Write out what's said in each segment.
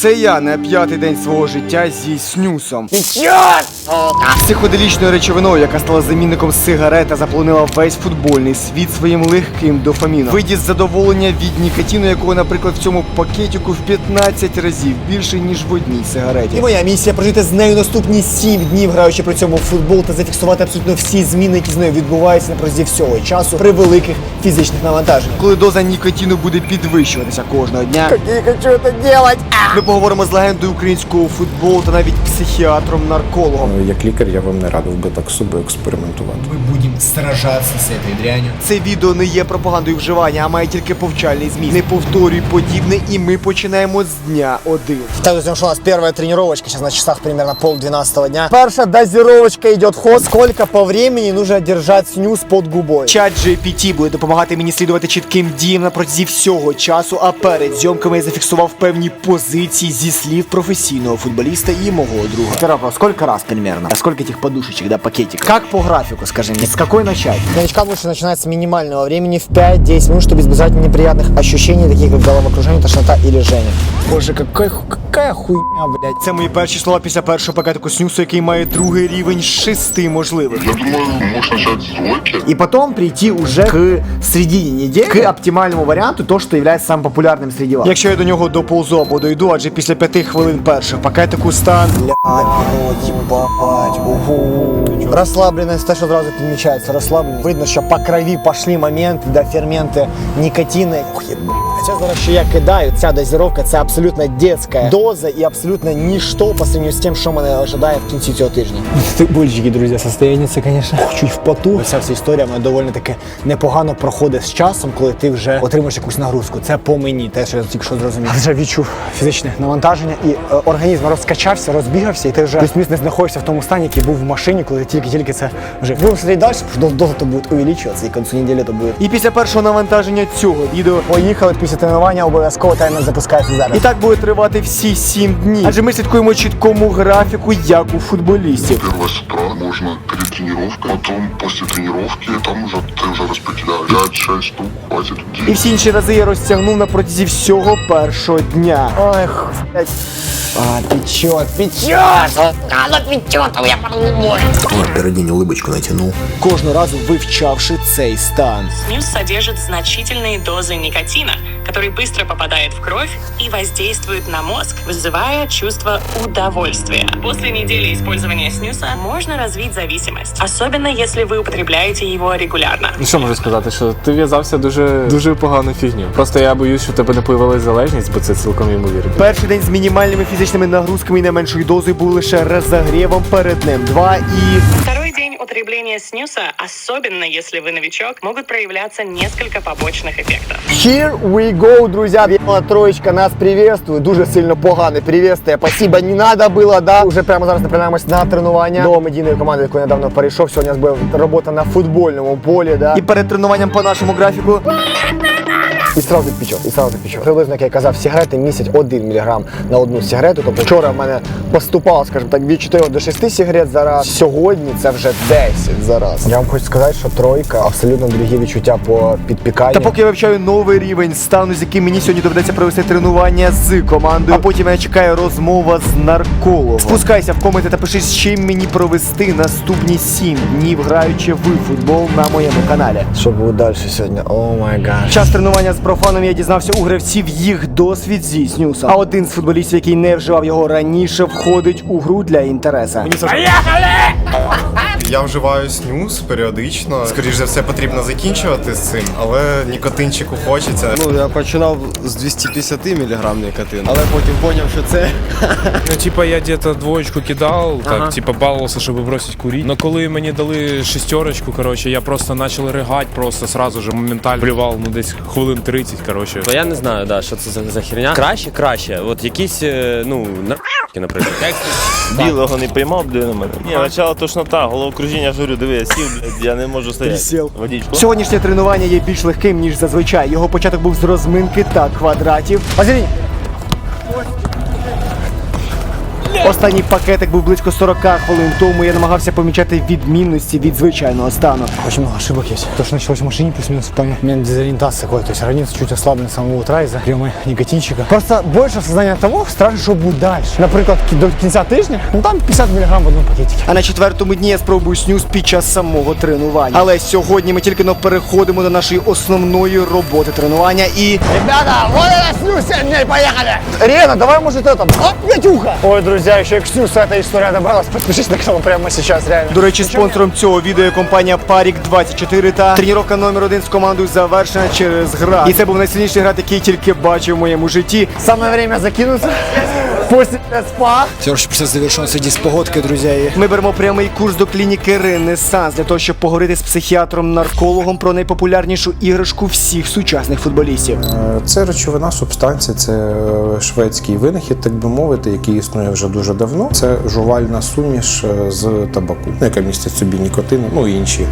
Це я на п'ятий день свого життя зі снюсом. Психоделічною речовиною, яка стала замінником сигарет та заполонила весь футбольний світ своїм легким дофаміном. Виді задоволення від нікотину, якого, наприклад, в цьому пакетику в 15 разів більше, ніж в одній сигареті. І моя місія прожити з нею наступні сім днів, граючи при цьому в футбол та зафіксувати абсолютно всі зміни, які з нею відбуваються на протязі всього часу при великих фізичних навантаженнях. Коли доза нікотину буде підвищуватися кожного дня, Я хочу це делать! Поговоримо з легендою українського футболу та навіть психіатром-наркологом. Як лікар я вам не радив би так собою експериментувати. Ми будемо сражатися з цією дрянью. Це відео не є пропагандою вживання, а має тільки повчальний зміст. Не повторюй подібне, і ми починаємо з дня один. Так, друзья, что у нас первая тренировочка, сейчас на часах примерно пол двенадцатого дня. Перша дозировочка идет в ход. Сколько по времени нужно держать снюс под губой? Чат GPT буде допомагати мені слідувати чітким діям на протязі всього часу, а перед зйомками я зафіксував певні позиції зі слів професійного футболіста і мого друга. Второй вопрос. Сколько раз примерно? А сколько этих подушечек, да, пакетиков? Как по графику, скажи мне? С какой начать? Новичкам лучше начинать с минимального времени в 5-10 минут, чтобы избежать неприятных ощущений, таких как головокружение, тошнота или жжение. Боже, какая, ху- какая хуйня, блядь. Це мої перші слова після першого пакетику снюсу, який має другий рівень з шести можливих. Я думаю, можешь начать с двойки. И потом прийти уже к середине недели, к оптимальному варианту, то, что является самым популярным среди вас. Якщо я до нього доползу або дойду, адже після п'яти хвилин першого пакетику стан Блядь, народ, ебать, угу. Расслабленность, те, що одразу підмічається, розслабленість. Видно, що по крові пішли моменти, де ферменти нікотини. Ох, єбать. Хоча зараз, що я кидаю, ця дозировка це абсолютно детська доза і абсолютно ніщо по сравнению з тим, що мене ожидає в кінці цього тижня. Стибульчики, друзі, состояние це, звісно, чуть в поту. Вся вся історія вона доволі таки непогано проходить з часом, коли ти вже отримуєш якусь нагрузку. Це по мені, те, що я тільки що зрозумів. Вже відчув фізичне навантаження, і е, організм розкачався, розбігався, і ти вже плюс-мінус не знаходишся в тому стані, який був в машині, коли тільки-тільки це вже будемо смотреть далі, що доза то буде увеличуватися, і к концу неділі то буде. І після першого навантаження цього відео Поїхали після тренування, обов'язково тайно запускається зараз. І так буде тривати всі сім днів. Адже ми слідкуємо чіткому графіку, як у футболістів. Первое с утра можно перед тренировкой, потом после тренировки, там уже ты уже распределяешь. 5-6 штук хватит. І всі інші рази я розтягнув на протязі всього першого дня. Ой, ху- блядь. А, печет, печет! Перед день улыбочку натянул. Кожного разу вивчавши цей стан. Снюс содержит значительные дозы никотина, который быстро попадает в кровь и воздействует на мозг, вызывая чувство удовольствия. После недели использования снюса можно развить зависимость, особенно если вы употребляете его регулярно. Ну що можу сказати, що ти в'язався дуже дуже погану фігню. Просто я боюсь, що в тебе не появилась залежність, бо це цілком ймовірно. Перший день з мінімальними фізичними нагрузками і найменшою дозою був лише розогрівом перед днем два і Второй день употребления снюса, особенно если вы новичок, могут проявляться несколько побочных эффектов. Here we go, друзья. Белая троечка нас приветствует. Дуже сильно погане приветствие. Спасибо, не надо было, да. Уже прямо зараз направляємось на тренування до медійної команди, яку я недавно перейшов. Сьогодні у нас буде робота на футбольному полі, да. і перед тренуванням по нашому графіку І сразу пічок, і сразу пічок. Приблизно, як я казав, сигарети містять 1 мг на одну сигарету. Тобто вчора в мене поступало, скажімо так, від 4 до 6 сигарет за раз. Сьогодні це вже 10 за раз. Я вам хочу сказати, що тройка абсолютно другі відчуття по підпіканню. Та поки я вивчаю новий рівень стану, з яким мені сьогодні доведеться провести тренування з командою, а потім мене чекає розмова з наркологом. Спускайся в коменти та пиши, з чим мені провести наступні 7 днів, граючи в футбол на моєму каналі. Що буде далі сьогодні? О май гад. Час тренування з профаном я дізнався у гравців їх досвід зі снюсом. А один з футболістів, який не вживав його раніше, входить у гру для інтереса. Я вживаю снюс періодично. Скоріше за все, потрібно закінчувати з цим, але нікотинчику хочеться. Ну, я починав з 250 мг никотину, але потім поняв, що це Ну, типа, я где-то двоечку кидал, так, типа, баловался, чтобы бросить курить. Но коли мені дали шестерочку, короче, я просто начал ригать, просто сразу же моментально плював, ну, десь хвилин 30, короче. То я не знаю, да, що це за, за херня. Краще, краще. От якісь, е, ну, наркотики, наприклад. Білого не приймав, блін, на мене. Ні, почала тошнота, головокружіння, я ж диви, я сів, блядь, я не можу стояти. Присів. Водичку. Сьогоднішнє тренування є більш легким, ніж зазвичай. Його початок був з розминки та квадратів. Василій! Останній пакетик був близько 40 хвилин тому. Я намагався помічати відмінності від звичайного стану. Очень много ошибок есть. То, что началось в машине, плюс-минус в плане. У меня дезориентация какой-то. То есть организм чуть ослаблен с самого утра из-за приема никотинчика. Просто больше осознания того, страшно, что будет дальше. Например, до кінця тижня, ну там 50 мг в одном пакетике. А на четвертому дні я спробую снюс під час самого тренування. Але сьогодні ми тільки но переходимо до нашої основної роботи тренування і Ребята, вот это снюс 7 дней, поехали! Рена, давай может это, оп, Вятюха! Ой, друзья, еще и к снюсу эта история. Подпишись на канал прямо сейчас, реально. До речі, спонсором цього відео є компанія Парік 24 та тренування номер один з командою завершена через гра. І це був найсильніший град, який тільки бачив в моєму житті. Самое время закинуться после спа. Короче, процес завершен среди с погодкой, друзья. И... Ми беремо прямий курс до клініки Ренесанс для того, щоб поговорити з психіатром-наркологом про найпопулярнішу іграшку всіх сучасних футболістів. Е, Це речовина, субстанція, це е, шведський винахід, так би мовити, який існує вже дуже давно. Це жувальна суміш е, з табаку, ну, яка містить собі нікотин, ну і інші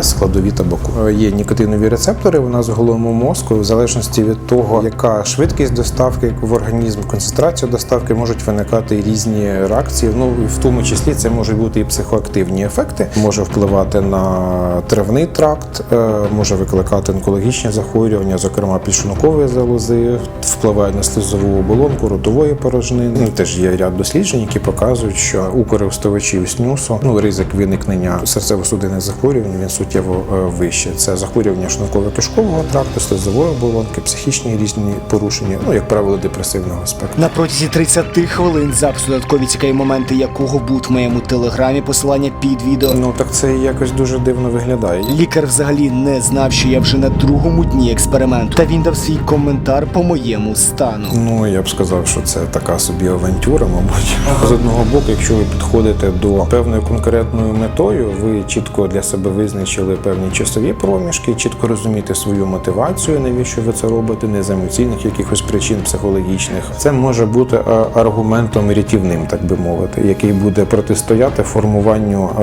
складові табаку. Є нікотинові рецептори у нас в головному мозку, в залежності від того, яка швидкість доставки в організм, концентрація доставки можуть виникати різні реакції. Ну в тому числі це можуть бути і психоактивні ефекти, може впливати на травний тракт, е, може викликати онкологічні захворювання, зокрема підшлункової залози, впливає на слизову оболонку ротової порожнини. Ну, теж є ряд досліджень, які показують, що у користувачів снюсу ну ризик виникнення серцево-судинних захворювань він суттєво е, вищий. Це захворювання шлунково-кишкового тракту, слизової оболонки, психічні різні порушення, ну як правило, депресивного спектру. На протязі 30 хвилин запису додаткові цікаві моменти, якого будуть в моєму телеграмі, посилання під відео. Ну так це якось дуже дивно виглядає. Лікар взагалі не знав, що я вже на другому дні експерименту. Та він дав свій коментар по моєму стану. Ну я б сказав, що це така собі авантюра, мабуть. З одного боку, якщо ви підходите до певною конкретною метою, ви чітко для себе визначили певні часові проміжки, чітко розумієте свою мотивацію, навіщо ви це робите, не з емоційних якихось причин психологічних. Це може бути е, аргументом рятівним, так би мовити, який буде протистояти формуванню е,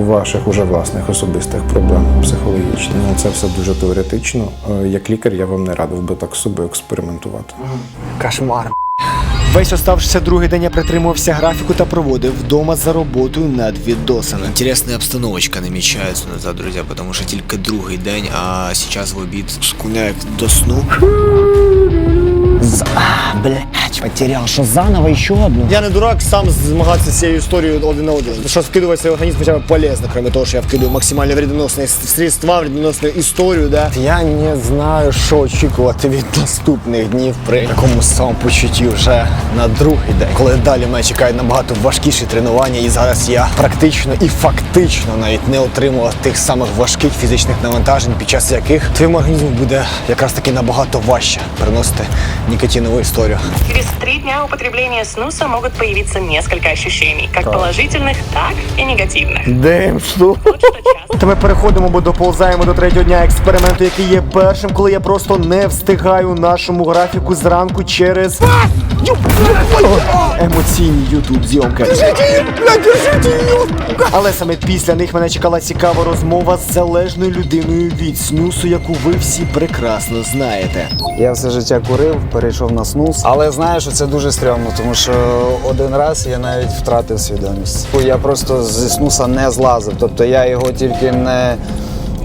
ваших уже власних особистих проблем психологічних. Ну це все дуже теоретично. Е, Як лікар, я вам не радив би так з собою експериментувати. Кошмар. Весь оставшийся другий день я притримувався графіку та проводив вдома за роботою над відосами. Интересная обстановочка намечается назад, друзья, потому что только другий день, а сейчас в обід скуняють до сну. Блять, потерял. Что заново еще одну? Я не дурак сам змагатися з цією історією один на один. Що вкидувати свій організм хоча б полезно, кроме того, що я вкидаю максимально вредоносні средства, вредоносну історію, да? Я не знаю, що очікувати від наступних днів при якому самопочутті вже на другий день. Коли далі мене чекають набагато важкіші тренування, і зараз я практично і фактично навіть не отримував тих самих важких фізичних навантажень, під час яких твоєму організму буде якраз таки набагато важче переносити нікотинову історію. Через три дня употребления снуса могут появиться несколько ощущений, как положительных, так и негативных. Дем, що? Вот что часто Та ми переходимо, бо доповзаємо до третього дня експерименту, який є першим, коли я просто не встигаю нашому графіку зранку через емоційні ютуб зйомки. Але саме після них мене чекала цікава розмова з залежною людиною від снюсу, яку ви всі прекрасно знаєте. Я все життя курив, перейшов на снус, але знаю, що це дуже стрьомно, тому що один раз я навіть втратив свідомість. Я просто зі снуса не злазив, тобто я його тільки не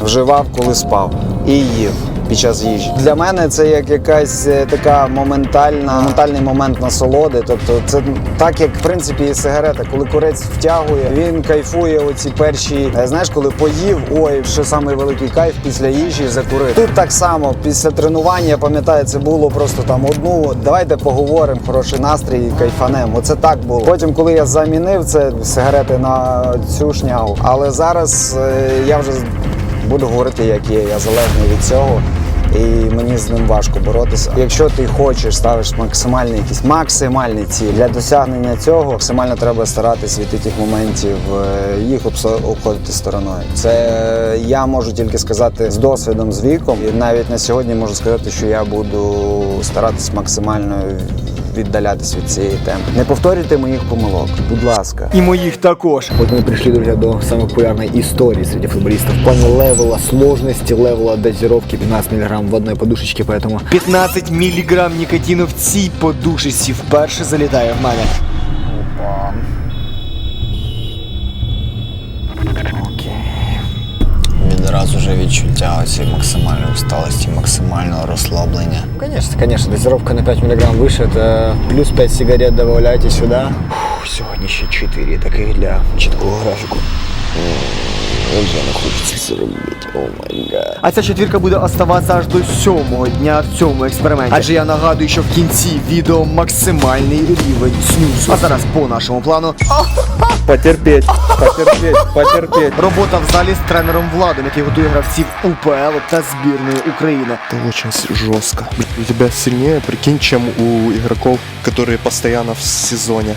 вживав, коли спав і їв. Під час їжі для мене це як якась е, така моментальна моментальний момент насолоди. Тобто, це так, як в принципі і сигарета, коли курець втягує, він кайфує оці перші. е, Знаєш, коли поїв, ой, що самий великий кайф після їжі закурити. Тут так само, після тренування, пам'ятаю, це було просто там одну. Давайте поговоримо, хороший настрій, кайфанем. Оце так було. Потім, коли я замінив це сигарети на цю шнягу, але зараз е, я вже буду говорити, як є. Я залежний від цього. І мені з ним важко боротися. Якщо ти хочеш, ставиш максимальні якісь максимальні цілі для досягнення цього, максимально треба старатись від тих моментів е, їх обходити стороною. Це я можу тільки сказати з досвідом, з віком. І навіть на сьогодні можу сказати, що я буду старатись максимально віддалятись від цієї теми. Не повторюйте моїх помилок, будь ласка. І моїх також. Вот мы пришли, друзья, до самой популярной истории среди футболистов. В плане левела сложности, левела дозировки 15 мг в одной подушечке, поэтому 15 міліграм нікотину в цій подушечці вперше залітає в мене. одразу же відчуття цієї максимальної усталості, максимального розслаблення. Конечно, конечно, дозировка на 5 миллиграмм выше, это плюс 5 сигарет добавляйте сюда. Фух, сегодня еще 4 таких для чіткого графіку. Вже не хочеться це робити, О. А ця четвірка буде оставатися аж до сьомого дня в цьому експерименті. Адже я нагадую, що в кінці відео максимальний рівень снюсу. А зараз по нашому плану Потерпіть, потерпіть, потерпіть. робота в залі з тренером Владом, який готує гравців УПЛ та збірної України. Это очень жестко. У тебя сильнее, прикинь, чем у игроков, которые постоянно в сезоне.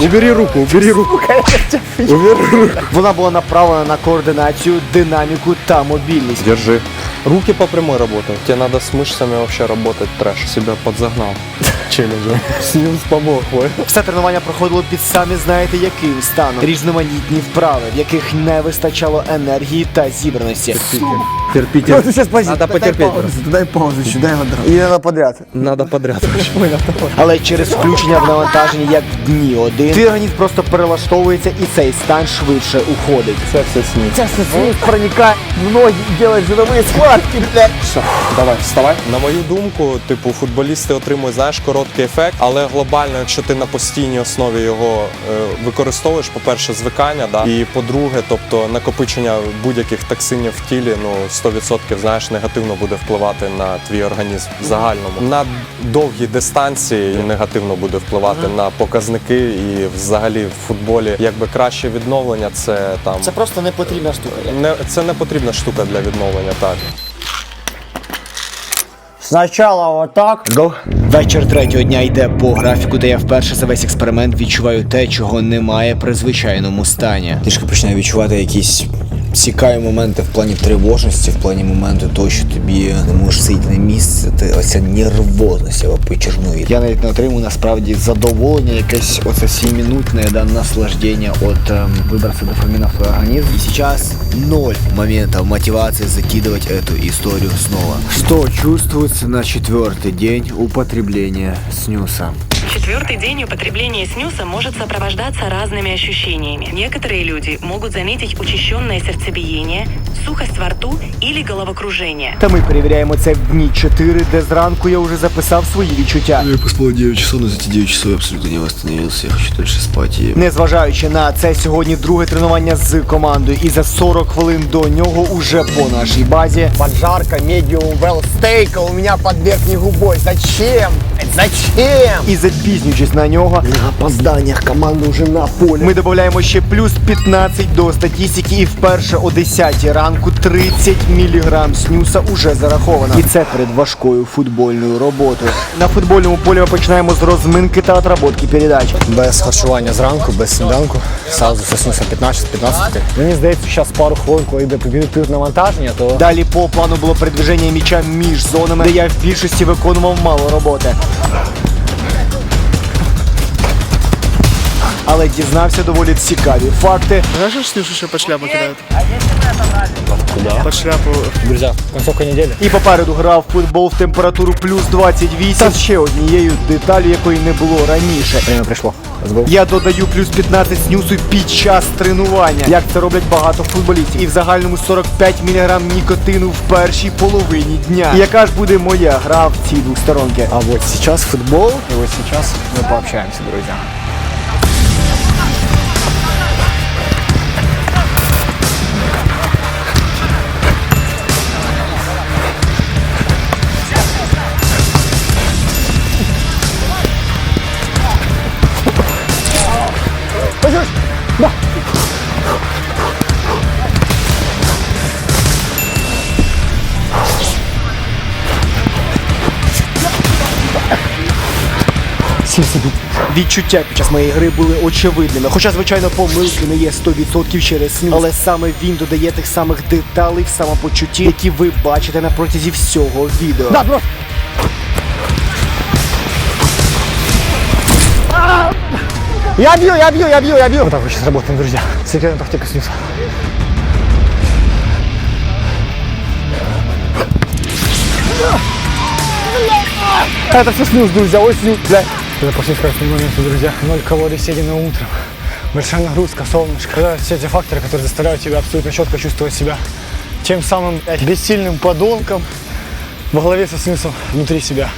Убери руку, убери руку. Вона була направлена на координацію, динаміку та мобільність. Держи. Руки по прямой работают. Тебе надо с мышцами вообще работать трэш. Себя подзагнал. Челленджер. Снюс помог, ой. Все тренування проходило під самі знаєте яким станом. Різноманітні вправи, в яких не вистачало енергії та зібраності. Терпите. Ну, ты сейчас позиция. Надо потерпеть просто. Дай паузу еще, дай воду. И надо подряд. Надо подряд. Але через включення в навантаження як в дні один, твій організм просто перелаштовується і цей стан швидше уходить. Це все сніг. Сейчас снюс проникает в ноги, делает жировые складки, блядь. Все, давай, вставай. На мою думку, типу, футболісти отримують знаєш короткий ефект, але глобально, якщо ти на постійній основі його е, використовуєш, по-перше, звикання, да, і по-друге, тобто накопичення будь-яких токсинів в тілі, ну 100% знаєш, негативно буде впливати на твій організм в загальному. На довгі дистанції негативно буде впливати на показники і взагалі в футболі якби краще відновлення це там Це просто не потрібна штука. не це не потрібна штука для відновлення, так. Сначала вот так. Го. Вечір третього дня йде по графіку, де я вперше за весь експеримент відчуваю те, чого немає при звичайному стані. Трішки починаю відчувати якісь цікаві моменти в плані тривожності, в плані моменту того, що тобі не можеш сидіти на місці, ти оця нервозність або почернує. Я навіть не отримую насправді задоволення, якесь оце 7-минутне да, наслаждення от ем, виборця дофаміна в твій організм. И сейчас ноль моментов мотивации закидывать эту историю снова. Что чувствуется на четвертый день употребления снюса? Четвертый день употребления снюса может сопровождаться разными ощущениями. Некоторые люди могут заметить учащенное сердцебиение, сухость во рту или головокружение. Та ми перевіряємо це в дні 4, де зранку я вже записав свої відчуття. Я поспал 9 часов, но за эти 9 часов я абсолютно не восстановился. Я хочу дальше спать. И... Незважаючи на це сьогодні друге тренування з командою, і за 40 хвилин до нього уже по нашій базі. Поджарка medium well стейка у меня под верхней губой. Зачем? Зачем? І запізнюючись на нього, На опозданиях команда уже на поле. ми додаємо ще плюс 15 до статистики, і вперше о 10 ранку 30 мг снюса уже зараховано. І це перед важкою футбольною роботою. На футбольному полі ми починаємо з розминки та отработки передач. Без харчування зранку, без сніданку. Сразу соснувся 15-15. Мені здається, зараз пару хвилин, коли йде під навантаження, то Далі по плану було передвиження м'яча між зонами, де я в більшості виконував мало роботи. Але дізнався доволі цікаві факти. Знаешь, Снюшу еще под шляпу кидают? Куда? Под шляпу. друзі, концовка неділі. І попереду грав футбол в температуру плюс 28 та ще однією деталю, якої не було раніше. Время прийшло. Я додаю плюс 15 снюсу під час тренування, як це роблять багато футболістів. І в загальному 45 мг нікотину в першій половині дня. І яка ж буде моя гра в ці двосторонки? А вот сейчас футбол, и вот сейчас мы пообщаемся, друзья. Відчуття під час моєї гри були очевидними. Хоча, звичайно, помилки не є 100% через снюс. Але саме він додає тих самих деталей в самопочутті, які ви бачите на протязі всього відео. Да! Я бью, я бью, я бью, я бью. Вот так вот сейчас работаем, друзья. Секретная тактика снюса. Это все снюс, друзья, ой, снюс, блядь. Это после скоростного момента, друзья. Ноль калорий съедено утром. Большая нагрузка, солнышко. Это все эти факторы, которые заставляют тебя абсолютно четко чувствовать себя тем самым блядь, бессильным подонком во главе со снюсом внутри себя.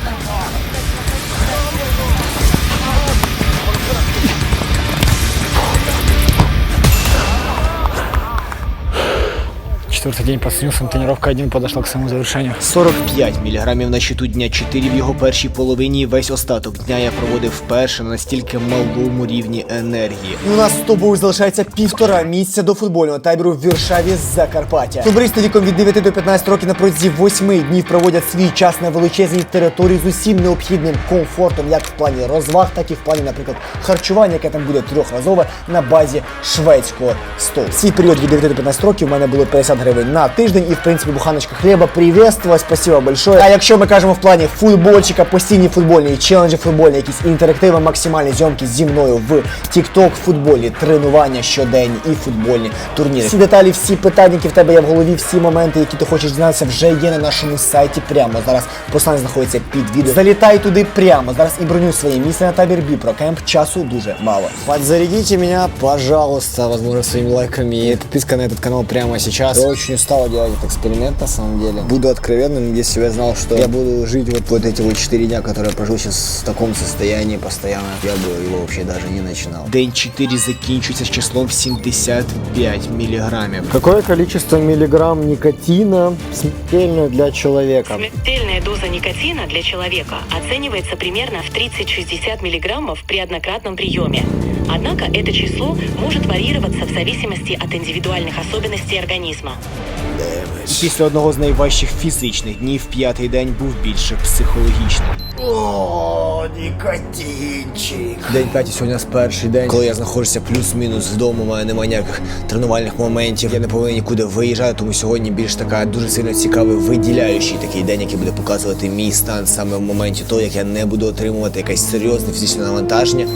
Четвертый день под снюсом, тренировка 1 подошла к своему завершению. 45 міліграмів на щиту дня 4 в його першій половині. Весь остаток дня я проводив вперше на настільки малому рівні енергії. У нас з тобою залишається півтора місяця до футбольного табору в Віршаві з Закарпаття. Футболісти віком від 9 до 15 років на протязі 8 днів проводять свій час на величезній території з усім необхідним комфортом, як в плані розваг, так і в плані, наприклад, харчування, яке там буде трьохразове на базі шведського столу. Всій період від 9 до 15 років у мене було 50 гривень на тиждень, і в принципі буханочка хліба приветствувала, спасибо большое. А якщо ми кажемо в плані футбольчика, постійні футбольні челенджі, футбольні якісь інтерактиви, максимальні зйомки зі мною в TikTok, футболі, тренування щоденні і футбольні турніри. Всі деталі, всі питання, які в тебе є в голові, всі моменти, які ти хочеш дізнатися, вже є на нашому сайті прямо зараз. Посилання знаходиться під відео. Залітай туди прямо зараз і бронюй своє місце на табір Бі про кемп. Часу дуже мало. Подзарядите меня, пожалуйста, возможно, своими лайками и подписка на этот канал прямо сейчас. Я очень устал делать этот эксперимент на самом деле. Буду откровенным, если бы я знал, что я буду жить вот, вот эти вот 4 дня, которые я прожил сейчас в таком состоянии постоянно, я бы его вообще даже не начинал. День 4 закінчується з числом 75 міліграмів. Какое количество миллиграмм никотина смертельно для человека? Смертельная доза никотина для человека оценивается примерно в 30-60 миллиграммов при однократном приеме. Однако это число может варьироваться в зависимости от индивидуальных особенностей организма. Після одного з найважчих фізичних днів п'ятий день був більше психологічним. О, никотинчик. День 5 сьогодні у нас перший день, коли я знаходжуся плюс-мінус вдома, у мене немає ніяких тренувальних моментів. Я не повинен нікуди виїжджати, тому сьогодні більш така дуже сильно цікавий виділяючий такий день, який буде показувати мій стан саме в моменті того, як я не буду отримувати якесь серйозне фізичне навантаження.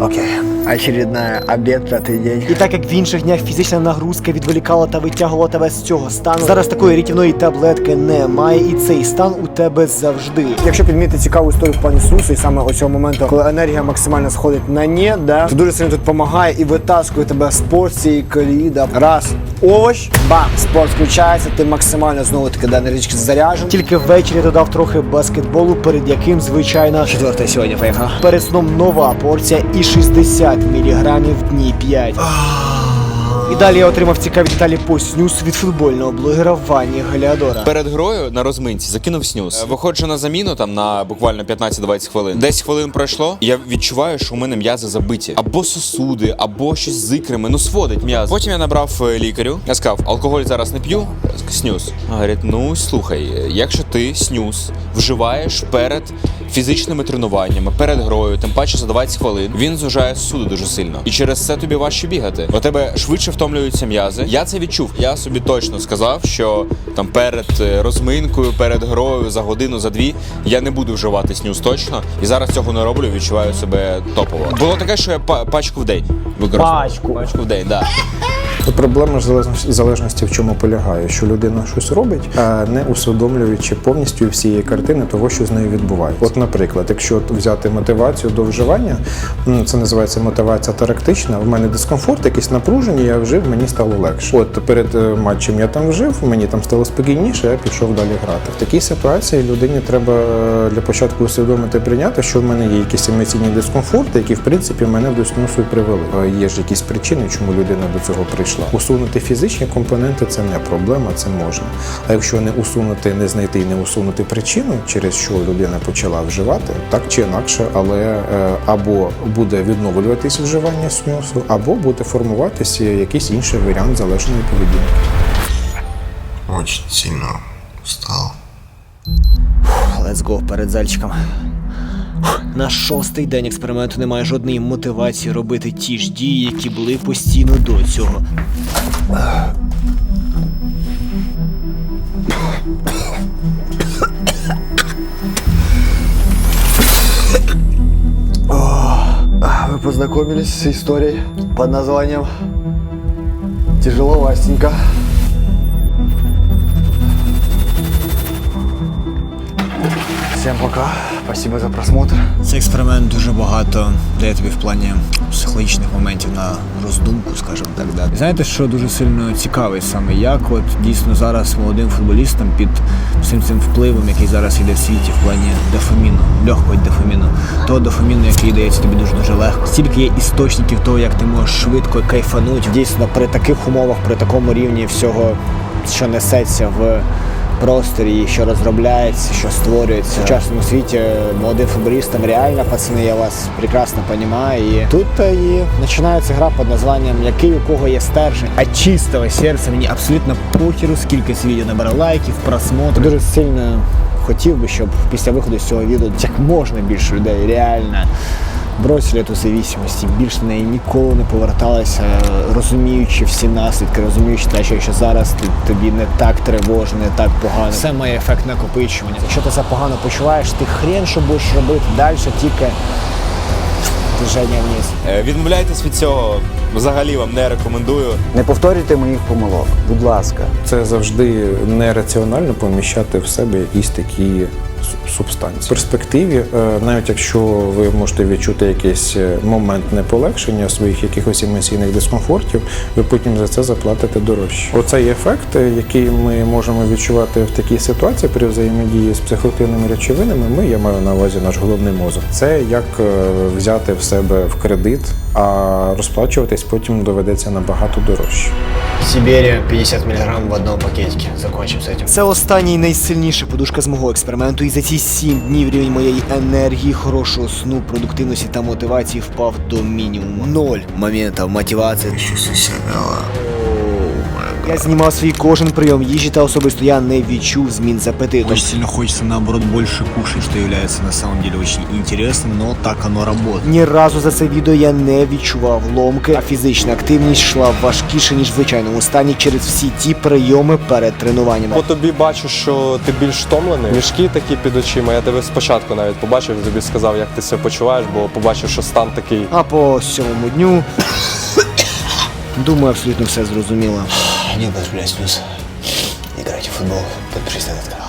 Окей, очередная обед, пятый день. І так як в інших днях фізична нагрузка відволікала та витягувала тебе з цього стану, зараз такої рятівної таблетки немає, і цей стан у тебе завжди. Якщо підмітити цікаву історію в плані снусу, і саме оцього моменту, коли енергія максимально сходить на нет, да, то дуже сильно тут допомагає і витаскує тебе з порції колії, да. Раз, овощ, бам, спорт включається, ти максимально знову таки да, енергетично заряджений. Тільки ввечері додав трохи баскетболу, перед яким, звичайно, Четверта сьогодні поїхав. перед сном нова порція і 60 міліграмів дні 5. І далі я отримав цікаві деталі по снюс від футбольного блогера Вані Галіадора. Перед грою на розминці закинув снюс. Е, Виходжу на заміну там на буквально 15-20 хвилин. 10 хвилин пройшло. Я відчуваю, що у мене м'язи забиті. Або сосуди, або щось з ікрами. Ну сводить м'язи. Потім я набрав е, лікарю. Я сказав, алкоголь зараз не п'ю. Снюс. А, Говорить, ну слухай, е, якщо ти снюс вживаєш перед фізичними тренуваннями, перед грою, тим паче за 20 хвилин, він зужає сосуди дуже сильно. І через це тобі важче бігати. У тебе швидше втомлюються м'язи. Я це відчув. Я собі точно сказав, що там перед е, розминкою, перед грою за годину, за дві я не буду вживати снюс точно. І зараз цього не роблю. Відчуваю себе топово. Було таке, що я па- пачку в день використовував. Пачку? Пачку в день, так. Да. Проблема залежності, залежності в чому полягає, що людина щось робить, не усвідомлюючи повністю всієї картини того, що з нею відбувається. От, наприклад, якщо взяти мотивацію до вживання, м, це називається мотивація тарактична. В мене дискомфорт, якесь напруження, я вжив, мені стало легше. От перед е, матчем я там вжив, мені там стало спокійніше, я пішов далі грати. В такій ситуації людині треба е, для початку усвідомити прийняти, що в мене є якісь емоційні дискомфорти, які в принципі мене до снусу привели. Е, Є ж якісь причини, чому людина до цього прийшла. Усунути фізичні компоненти це не проблема, це можна. А якщо не усунути, не знайти і не усунути причину, через що людина почала вживати, так чи інакше, але е, або буде відновлюватись вживання снюсу, або буде формуватися якийсь інший варіант залежної поведінки. Очень сильно устал. Let's go перед зальчиком. На шостий день експерименту немає жодної мотивації робити ті ж дії, які були постійно до цього. Вы познакомились с историей под названием Тяжело Вастенька. Всем пока. Спасибо за просмотр. Цей експеримент дуже багато дає тобі в плані психологічних моментів на роздумку, скажімо так. Да. Знаєте, що дуже сильно цікавий саме, як от дійсно зараз молодим футболістам під всім цим впливом, який зараз йде в світі в плані дофаміну, легкого дофаміну, того дофаміну, який дається тобі дуже дуже легко. Стільки є істочників того, як ти можеш швидко кайфанути. Дійсно, при таких умовах, при такому рівні всього, що несеться в просторі, що розробляється, що створюється в сучасному світі молодим футболістам. Реально, пацани, я вас прекрасно розумію. І тут е, і починається гра під названням Який у кого є стержень. А чистого серця мені абсолютно похеру, скільки це відео набере лайків, просмотрів. Дуже сильно хотів би, щоб після виходу з цього відео як можна більше людей реально бросили ту зависимость і більше на неї ніколи не поверталися, розуміючи всі наслідки, розуміючи те, що якщо зараз ти, тобі не так тривожно, не так погано. Все має ефект накопичування. Якщо ти себе погано почуваєш, ти хрен що будеш робити далі, тільки движення вниз. Е, Відмовляйтесь від цього. Взагалі вам не рекомендую. Не повторюйте моїх помилок, будь ласка. Це завжди нераціонально поміщати в себе якісь такі су- субстанції. В перспективі, е, навіть якщо ви можете відчути якийсь е, момент неполегшення своїх якихось емоційних дискомфортів, ви потім за це заплатите дорожче. Оцей ефект, е, який ми можемо відчувати в такій ситуації при взаємодії з психоактивними речовинами, ми я маю на увазі наш головний мозок. Це як взяти в себе в кредит, а розплачуватись потім доведеться набагато дорожче. Сибірія 50 мг в одному пакетике. Закончим з цим. Це остання і найсильніша подушка з мого експерименту, і за ці сім днів рівень моєї енергії, хорошого сну, продуктивності та мотивації впав до мінімуму. Ноль моментів мотивації. Я знімав свій кожен прийом їжі та особисто я не відчув змін з апетитом. Очень сильно хочется, наоборот, больше кушать, что является на самом деле очень интересным, но так оно работает. Ні разу за це відео я не відчував ломки, а фізична активність йшла важкіше, ніж в звичайному стані через всі ті прийоми перед тренуваннями. По тобі бачу, що ти більш втомлений. Мішки такі під очима. Я тебе спочатку навіть побачив, тобі сказав, як ти себе почуваєш, бо побачив, що стан такий. А по сьомому дню. Думаю, абсолютно все зрозуміло. Не блядь, плюс Играйте в футбол, подпишись на этот канал.